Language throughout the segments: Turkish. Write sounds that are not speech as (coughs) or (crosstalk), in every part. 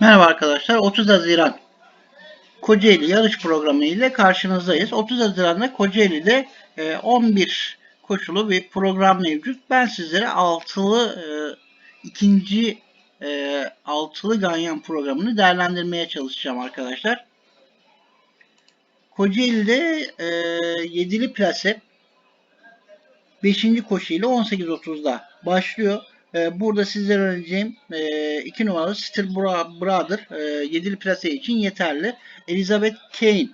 Merhaba arkadaşlar. 30 Haziran Kocaeli yarış programı ile karşınızdayız. 30 Haziran'da Kocaeli'de e, 11 koşulu bir program mevcut. Ben sizlere altılı e, ikinci e, altılı ganyan programını değerlendirmeye çalışacağım arkadaşlar. Kocaeli'de e, yedili plase 5. koşu ile 18.30'da başlıyor. Ee, Burada sizlere önereceğim 2 numaralı Still Brother e, 7'li plase için yeterli. Elizabeth Kane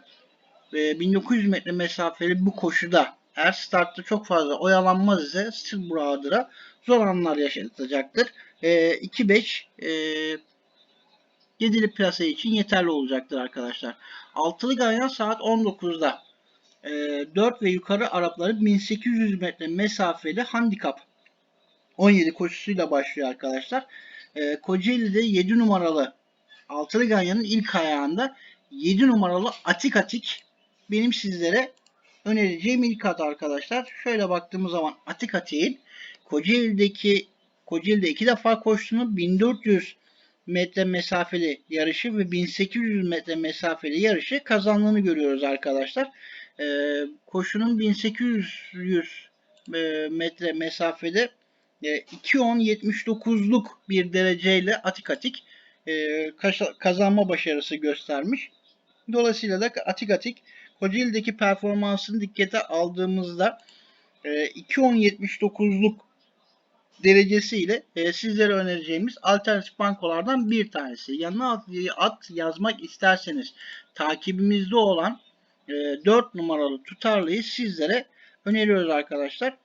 e, 1900 metre mesafeli bu koşuda eğer startta çok fazla oyalanmaz ise Still Brother'a zor anlar yaşatacaktır. E, 2-5 e, 7'li plase için yeterli olacaktır arkadaşlar. Altılı ganyan saat 19'da. E, 4 ve yukarı Arapları 1800 metre mesafeli handikap 17 koşusuyla başlıyor arkadaşlar. Ee, Kocaeli'de 7 numaralı Altılı Ganyan'ın ilk ayağında 7 numaralı Atik Atik benim sizlere önereceğim ilk at arkadaşlar. Şöyle baktığımız zaman Atik Atik'in Kocaeli'deki Kocaeli'de iki defa koştuğunu 1400 metre mesafeli yarışı ve 1800 metre mesafeli yarışı kazandığını görüyoruz arkadaşlar. Ee, koşunun 1800 e, metre mesafede e, 2.10.79'luk bir dereceyle Atik Atik e, kazanma başarısı göstermiş. Dolayısıyla da Atik Atik Kocaeli'deki performansını dikkate aldığımızda e, 2.10.79'luk derecesiyle e, sizlere önereceğimiz alternatif bankolardan bir tanesi. Yanına at, at yazmak isterseniz takibimizde olan e, 4 numaralı tutarlıyı sizlere öneriyoruz arkadaşlar.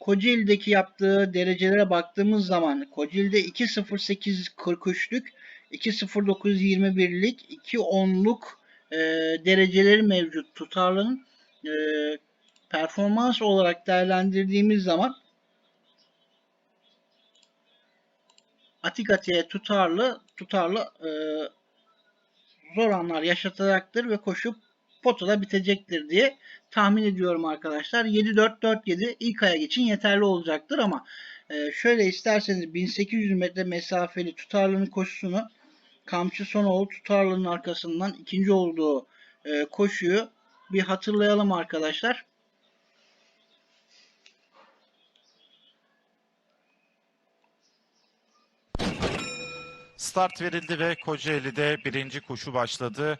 Kocaeli'deki yaptığı derecelere baktığımız zaman Kocaeli'de 2.08.43'lük, 2.09.21'lik, 2.10'luk e, dereceleri mevcut tutarlının e, performans olarak değerlendirdiğimiz zaman Atik Atik'e tutarlı tutarlı e, zor anlar yaşatacaktır ve koşu potada bitecektir diye tahmin ediyorum arkadaşlar. 7-4-4-7 ilk ayak için yeterli olacaktır ama e, şöyle isterseniz 1800 metre mesafeli tutarlının koşusunu Kamçı Sonoğlu tutarlının arkasından ikinci olduğu e, koşuyu bir hatırlayalım arkadaşlar. Start verildi ve Kocaeli'de birinci koşu başladı.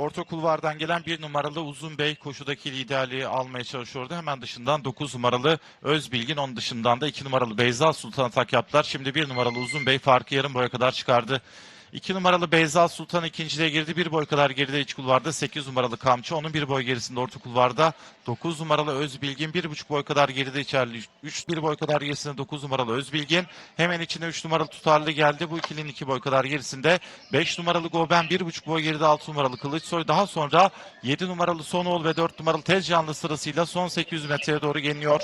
Orta kulvardan gelen bir numaralı Uzun Bey koşudaki liderliği almaya çalışıyordu. Hemen dışından 9 numaralı Özbilgin, onun dışından da 2 numaralı Beyza Sultan atak yaptılar. Şimdi 1 numaralı Uzun Bey farkı yarım boya kadar çıkardı. 2 numaralı Beyza Sultan ikinciliğe girdi. Bir boy kadar geride iç kulvarda 8 numaralı Kamçı. Onun bir boy gerisinde orta kulvarda 9 numaralı Özbilgin. Bir buçuk boy kadar geride içerli. 3 bir boy kadar gerisinde 9 numaralı Özbilgin. Hemen içine 3 numaralı Tutarlı geldi. Bu ikilinin 2 boy kadar gerisinde 5 numaralı Goben. Bir buçuk boy geride 6 numaralı Kılıçsoy. Daha sonra 7 numaralı Sonoğlu ve 4 numaralı Tezcanlı sırasıyla son 800 metreye doğru geliyor.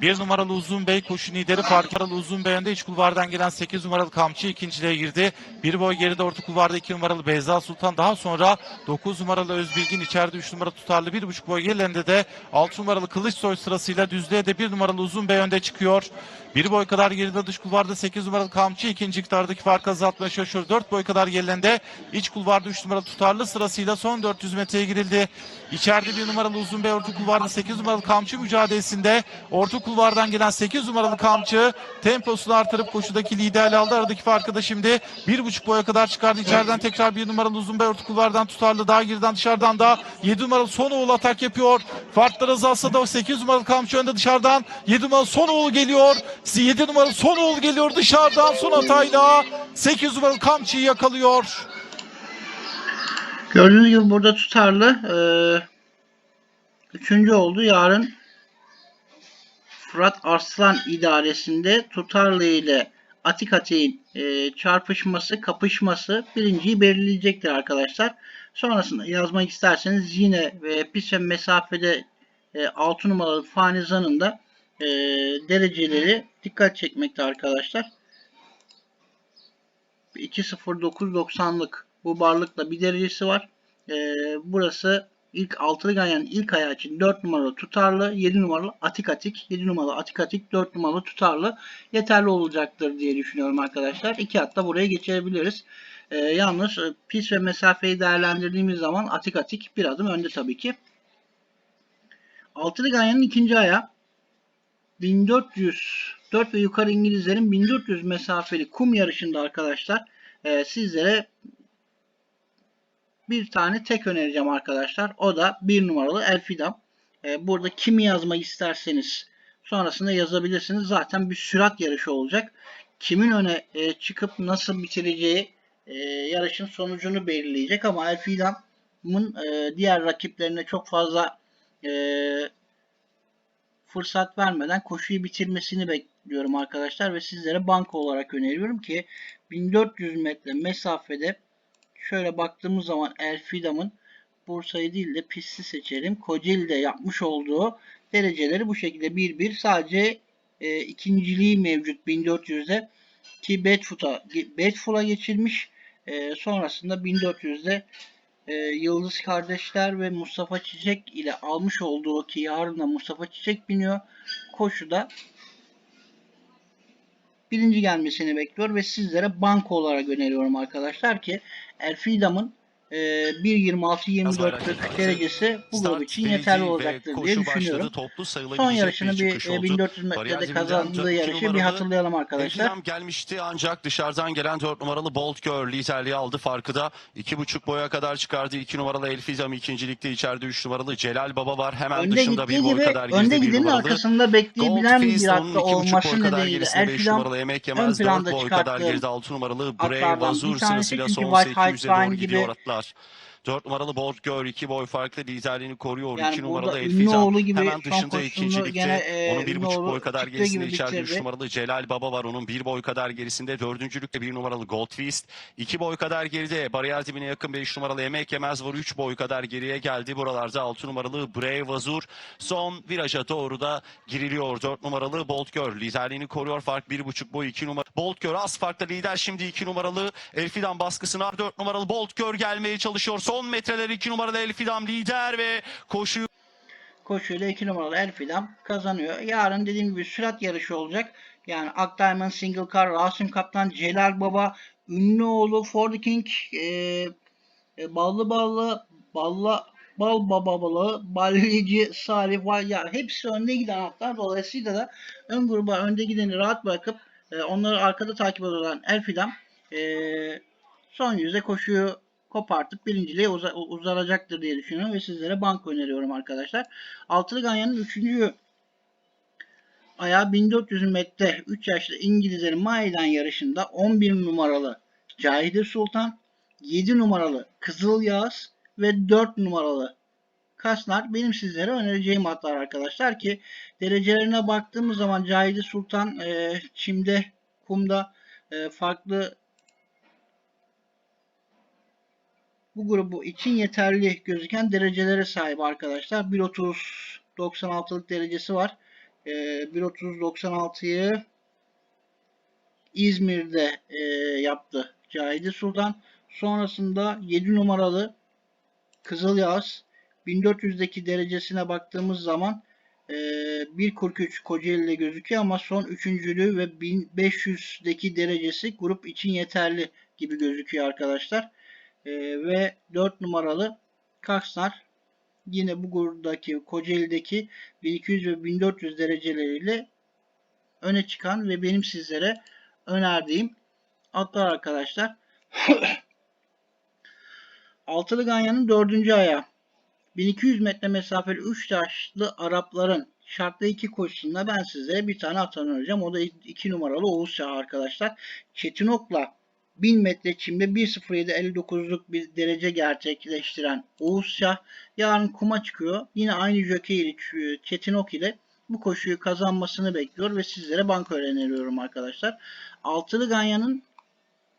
Bir numaralı Uzun Bey koşu lideri fark numaralı Uzun Bey önde iç kulvardan gelen 8 numaralı Kamçı ikinciliğe girdi. Bir boy geride orta kulvarda 2 numaralı Beyza Sultan daha sonra 9 numaralı Özbilgin içeride 3 numara tutarlı 1,5 boy gerilerinde de 6 numaralı Kılıçsoy sırasıyla düzlüğe de 1 numaralı Uzun Bey önde çıkıyor. Bir boy kadar geride dış kulvarda 8 numaralı Kamçı ikinci iktidardaki farkı azaltmaya çalışıyor. 4 boy kadar gerilerinde iç kulvarda 3 numaralı tutarlı sırasıyla son 400 metreye girildi. İçeride bir numaralı Uzun Bey orta kulvarda 8 numaralı Kamçı mücadelesinde orta kulvardan gelen 8 numaralı Kamçı temposunu artırıp koşudaki liderliği aldı. Aradaki farkı da şimdi 1,5 boya kadar çıkardı. İçeriden tekrar bir numaralı Uzun Bey orta kulvardan tutarlı. Daha geriden dışarıdan da 7 numaralı Sonoğlu atak yapıyor. Farklar azalsa da o 8 numaralı Kamçı önde dışarıdan 7 numaralı Sonoğlu geliyor. 7 numaralı Sonoğlu geliyor dışarıdan son hatayla 8 numaralı Kamçı'yı yakalıyor. Gördüğünüz gibi burada tutarlı e, üçüncü oldu. Yarın Fırat Arslan idaresinde tutarlı ile Atik Atik'in e, çarpışması, kapışması birinciyi belirleyecektir arkadaşlar. Sonrasında yazmak isterseniz yine e, pis ve mesafede e, 6 numaralı Fanizan'ın da e, dereceleri dikkat çekmekte arkadaşlar. 2.09.90'lık bu barlıkla bir derecesi var. Ee, burası ilk altılı ganyanın ilk ayağı için 4 numaralı tutarlı, 7 numaralı atik atik, 7 numaralı atik atik, 4 numaralı tutarlı yeterli olacaktır diye düşünüyorum arkadaşlar. İki hatta buraya geçebiliriz. E, yalnız pis ve mesafeyi değerlendirdiğimiz zaman atik atik bir adım önde tabii ki. Altılı Ganyan'ın ikinci ayağı 1400 4 ve yukarı İngilizlerin 1400 mesafeli kum yarışında arkadaşlar e, sizlere bir tane tek önereceğim arkadaşlar. O da bir numaralı Elfidam. E, burada kimi yazmak isterseniz sonrasında yazabilirsiniz. Zaten bir sürat yarışı olacak. Kimin öne e, çıkıp nasıl bitireceği e, yarışın sonucunu belirleyecek ama Elfidam'ın e, diğer rakiplerine çok fazla fırsat vermeden koşuyu bitirmesini bekliyorum arkadaşlar ve sizlere banka olarak öneriyorum ki 1400 metre mesafede şöyle baktığımız zaman Elfidam'ın Bursa'yı değil de pisti seçelim. Kocaeli'de yapmış olduğu dereceleri bu şekilde 1-1 sadece e, ikinciliği mevcut 1400'de ki Bedford'a Bedford'a geçilmiş. E, sonrasında 1400'de e, Yıldız kardeşler ve Mustafa Çiçek ile almış olduğu ki yarın da Mustafa Çiçek biniyor. Koşuda birinci gelmesini bekliyor ve sizlere banko olarak öneriyorum arkadaşlar ki Elfidam'ın e, 1.26-24 derecesi bu grup için yeterli olacaktır diye düşünüyorum. Toplu Son yarışını bir e, 1400 metrede kazandığı yarışı bir hatırlayalım arkadaşlar. Elfidam gelmişti ancak dışarıdan gelen 4 numaralı Bolt Girl liderliği aldı farkı da 2.5 boya kadar çıkardı. 2 numaralı Elfidam ikincilikte içeride 3 numaralı Celal Baba var. Hemen Önde dışında bir boy gibi kadar önde geride bir gidenin arkasında bekleyebilen bir hatta 2.5 olması nedeniyle gerisinde 5 Elfidam numaralı Emek ön Yemez 4 planda boy kadar çıkarttığı geride 6 numaralı Brave Vazur bir sırasıyla son White 800'e High doğru gidiyor gibi atlar. 4 numaralı Bolt Girl 2 boy farklı liderliğini koruyor. Yani 2 burada numaralı gibi hemen dışında ikincilikte. gene, e, onun 1.5 Ünlüoğlu boy kadar gerisinde içeride 3 bitirdi. numaralı Celal Baba var. Onun 1 boy kadar gerisinde. Dördüncülükte 1 numaralı Gold Twist. 2 boy kadar geride. Bariyer dibine yakın 5 numaralı Emek Yemez var. 3 boy kadar geriye geldi. Buralarda 6 numaralı Brave Azur. Son viraja doğru da giriliyor. 4 numaralı Bolt Girl liderliğini koruyor. Fark 1.5 boy 2 numara. Bolt Girl az farkla lider. Şimdi 2 numaralı Elfidam baskısına 4 numaralı Bolt Girl gelmeye çalışıyor. Son metreler 2 numaralı Elfidam lider ve koşuyu koşuyla 2 numaralı Elfidam kazanıyor. Yarın dediğim gibi sürat yarışı olacak. Yani Ak Single Car, Rasim Kaptan, Celal Baba, Ünlüoğlu, Ford King, e, e, Ballı Ballı, Balla Bal Baba Balı, Ballici, Salih var. Ya hepsi önde giden atlar. Dolayısıyla da ön gruba önde gideni rahat bırakıp e, onları arkada takip eden Elfidam e, son yüzde koşuyu kopartıp birinciliğe uza- uzanacaktır diye düşünüyorum ve sizlere banko öneriyorum arkadaşlar. Altılı Ganyan'ın 3. ayağı 1400 metre 3 yaşlı İngilizlerin meydan yarışında 11 numaralı Cahide Sultan, 7 numaralı Kızıl Yağız ve 4 numaralı Kasnar benim sizlere önereceğim atlar arkadaşlar ki derecelerine baktığımız zaman Cahide Sultan e, çimde, kumda e, farklı bu grubu için yeterli gözüken derecelere sahip arkadaşlar. 1.30 96'lık derecesi var. Ee, 1.30 96'yı İzmir'de e, yaptı Cahide Sultan. Sonrasında 7 numaralı Kızıl Yağız 1400'deki derecesine baktığımız zaman e, 1.43 Kocaeli'de gözüküyor ama son üçüncülüğü ve 1500'deki derecesi grup için yeterli gibi gözüküyor arkadaşlar. Ee, ve 4 numaralı Kaksnar yine bu grubdaki Kocaeli'deki 1200 ve 1400 dereceleriyle öne çıkan ve benim sizlere önerdiğim atlar arkadaşlar. (coughs) Altılı Ganyan'ın dördüncü ayağı. 1200 metre mesafeli 3 taşlı Arapların şartlı iki koşusunda ben size bir tane at önereceğim. O da 2 numaralı Oğuz Şah arkadaşlar. Çetinok'la 1000 metre çimde 1.07.59'luk bir derece gerçekleştiren Oğuz Şah yarın kuma çıkıyor. Yine aynı jokey ile Çetinok ile bu koşuyu kazanmasını bekliyor ve sizlere banko öneriyorum arkadaşlar. Altılı Ganyan'ın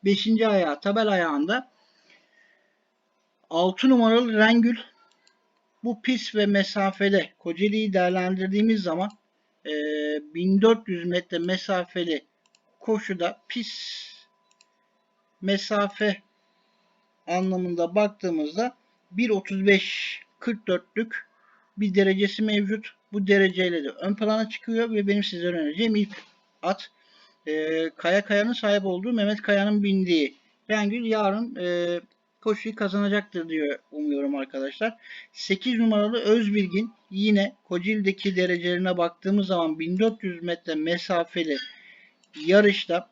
5. ayağı tabel ayağında 6 numaralı Rengül bu pis ve mesafede Kocaeli'yi değerlendirdiğimiz zaman e, 1400 metre mesafeli koşuda pis mesafe anlamında baktığımızda 1.35 44'lük bir derecesi mevcut. Bu dereceyle de ön plana çıkıyor ve benim sizlere önereceğim ilk at e, Kaya Kaya'nın sahip olduğu Mehmet Kaya'nın bindiği Rengül yarın e, koşuyu kazanacaktır diye umuyorum arkadaşlar. 8 numaralı Özbilgin yine Kocaeli'deki derecelerine baktığımız zaman 1400 metre mesafeli yarışta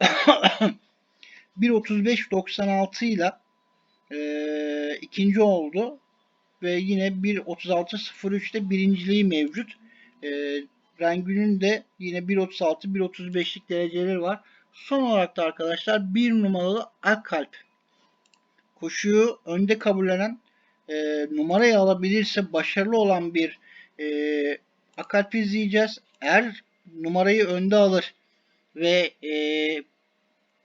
(coughs) 1.35.96 ile e, ikinci oldu ve yine 1.36.03'te birinciliği mevcut. E, Rengül'ün de yine 1.36 1.35'lik dereceleri var. Son olarak da arkadaşlar bir numaralı Akkalp. Koşuyu önde kabullenen e, numarayı alabilirse başarılı olan bir e, Akkalp izleyeceğiz. Eğer numarayı önde alır ve e,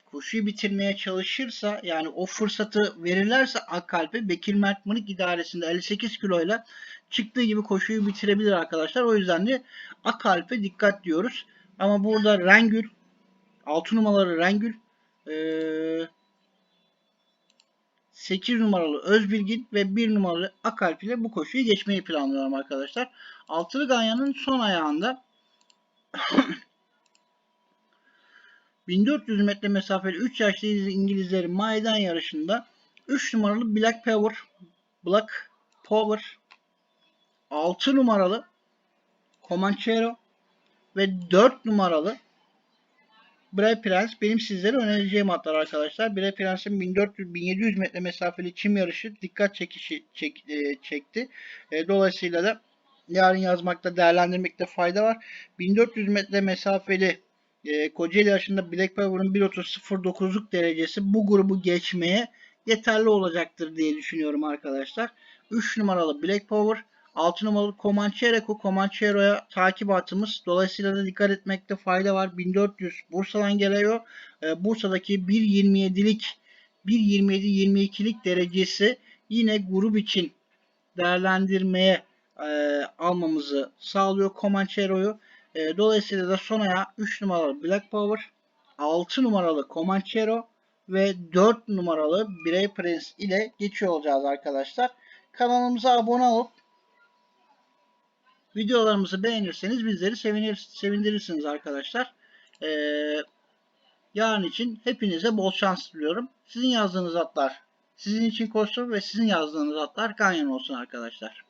koşuyu bitirmeye çalışırsa yani o fırsatı verirlerse Akkalp'e Bekir Mert Mırık idaresinde 58 kiloyla çıktığı gibi koşuyu bitirebilir arkadaşlar. O yüzden de Akkalp'e dikkat diyoruz. Ama burada Rengül 6 numaralı Rengül eee 8 numaralı Özbilgin ve 1 numaralı Akalp ile bu koşuyu geçmeyi planlıyorum arkadaşlar. Altılı Ganyan'ın son ayağında (clears throat) 1400 metre mesafeli 3 yaşlı İngilizlerin meydan yarışında 3 numaralı Black Power Black Power 6 numaralı Comanchero ve 4 numaralı Bre Prens benim sizlere önereceğim atlar arkadaşlar. Bre Prens'in 1400-1700 metre mesafeli çim yarışı dikkat çekişi çek, e, çekti. E, dolayısıyla da yarın yazmakta değerlendirmekte fayda var. 1400 metre mesafeli e, Kocaeli yarışında Black Power'ın 1.30.09'luk derecesi bu grubu geçmeye yeterli olacaktır diye düşünüyorum arkadaşlar. 3 numaralı Black Power 6 numaralı Comanchero, Comanchero'ya takip atımız. Dolayısıyla da dikkat etmekte fayda var. 1400 Bursa'dan geliyor. Ee, Bursa'daki 1.27'lik 1.27-22'lik derecesi yine grup için değerlendirmeye e, almamızı sağlıyor Comanchero'yu. E, dolayısıyla da son ayağı 3 numaralı Black Power, 6 numaralı Comanchero ve 4 numaralı Birey Prince ile geçiyor olacağız arkadaşlar. Kanalımıza abone olup videolarımızı beğenirseniz bizleri sevinir, sevindirirsiniz arkadaşlar. Ee, yarın için hepinize bol şans diliyorum. Sizin yazdığınız atlar sizin için koşsun ve sizin yazdığınız atlar ganyan olsun arkadaşlar.